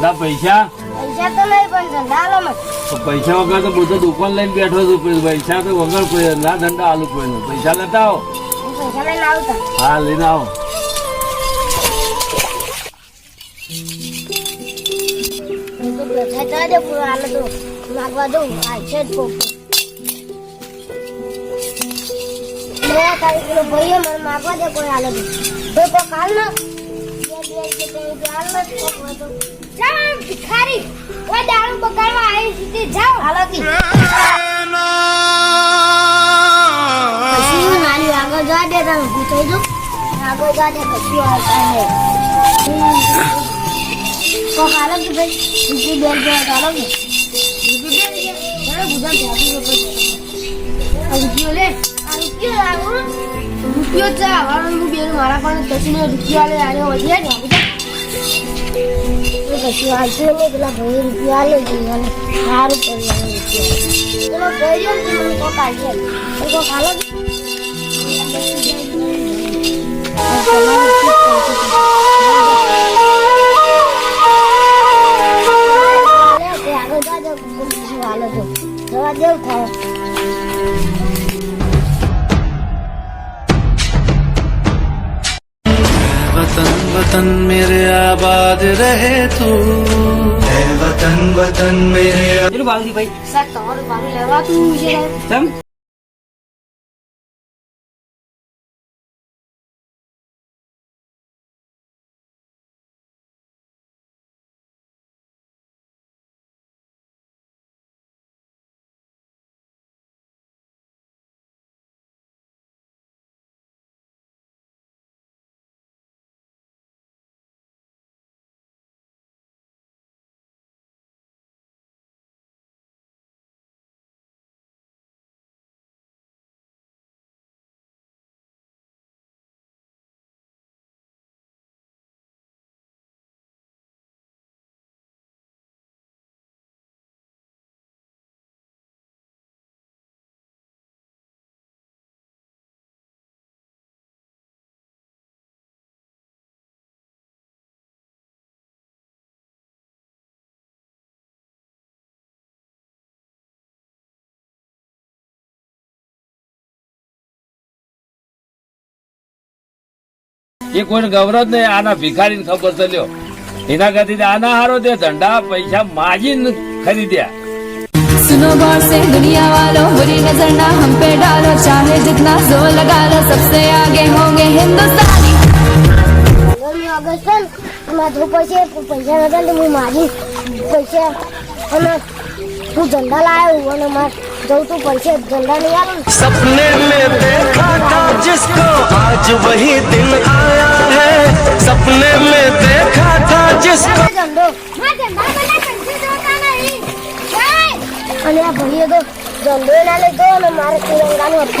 પૈસા? પૈસા તો નહીં પણ ધંધા આલો મને. પૈસા વગર તો બધો દુકાન લઈને બેઠો છું પૈસા તો વગર કોઈ ના ધંધા આલુ કોઈ પૈસા લેતા આવો. પૈસા લઈને આવતા. હા લઈને આવો. હું તો પૈસા જવા દે પૂરો હાલ તો માગવા દઉં આ છે જ કોક. લે તારી પેલો ભાઈઓ મને માગવા દે કોઈ હાલ તો. તો કોક હાલ બે બે કે ત્રણ કે હાલ ને. જાવ ભિખારી. કોઈ દારૂ બગાડવા આવી સીધી જાઓ. હાલતી પછી નાની આગળ જવા દે તમે પૂછાઈ દો આગળ જવા દે કશું આવતા નહીં તો હાલો કે ભાઈ બીજી જો હાલો કે. ચાલો બધા રૂપિયો લે. આ રૂપિયો લાવો. રૂપિયો ચા આવવાનું હું મારા પણ રૂપિયા લે આને વધ્યા જ તો કશું આવશે ને પેલા ભાઈ રૂપિયા લે જઈને સારું કરી પેલો ભાઈ ને મને કોક આવશે કોક હાલો જવા દેવું થાય वतन वतन मेरे आबाद रहे तू है वतन वतन मेरे કેટલું ભાવ છે ભાઈ સાહેબ તમારું પાણી લેવાતું છે એ કોઈને ગૌરવ જ નહીં આના ભિખારીને ખબર છે લ્યો એના કરતી આના હારો દે ધંધા પૈસા માજીને ખરીદ્યા सुनो गौर से दुनिया वालों बुरी नजर ना हम पे डालो चाहे जितना जोर लगा लो सबसे आगे होंगे हिंदुस्तानी પંદરમી ઓગસ્ટ છે ને એમાં તો પૈસા પૈસા નતા ને હું મારી પૈસા અને હું ધંધા લાવ્યો અને મારે જવું તું પૈસા ધંધા નહીં આવે ને सपने में देखा था जिसको आज वही दिन आया है सपने में देखा था जिसको ધંધો અને આ ભાઈએ તો ધંધો ના લીધો અને મારે તિરંગાનું પોસાય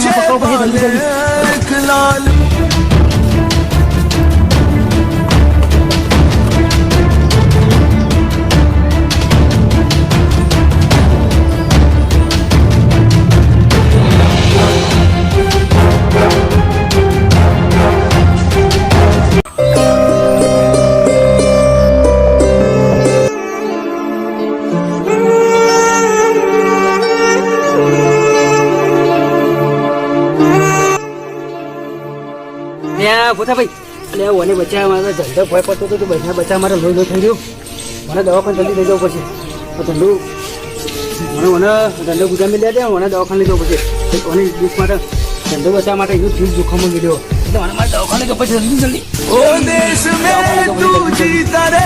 Siapa kau, Bang? બચાવ ભાઈ. એટલે ઓને બચાવ મારે ધંધો ભય પડતો હતો તો બહેના બચાવ મારે લોહી થઈ ગયું. મને દવાખાને જલ્દી લઈ જવું પડશે. આ ધંધો મને મને ધંધો ગુજરાત લઈ દે મને દવાખાને લઈ જવું પડશે. ઓને દુઃખ માટે ધંધો બચાવ માટે એવું જીવ જોખમ મળ્યો એટલે મને મારે દવાખાને જવું પડશે જલ્દી જલ્દી. ઓ દેશ મેં તું જીતા રે.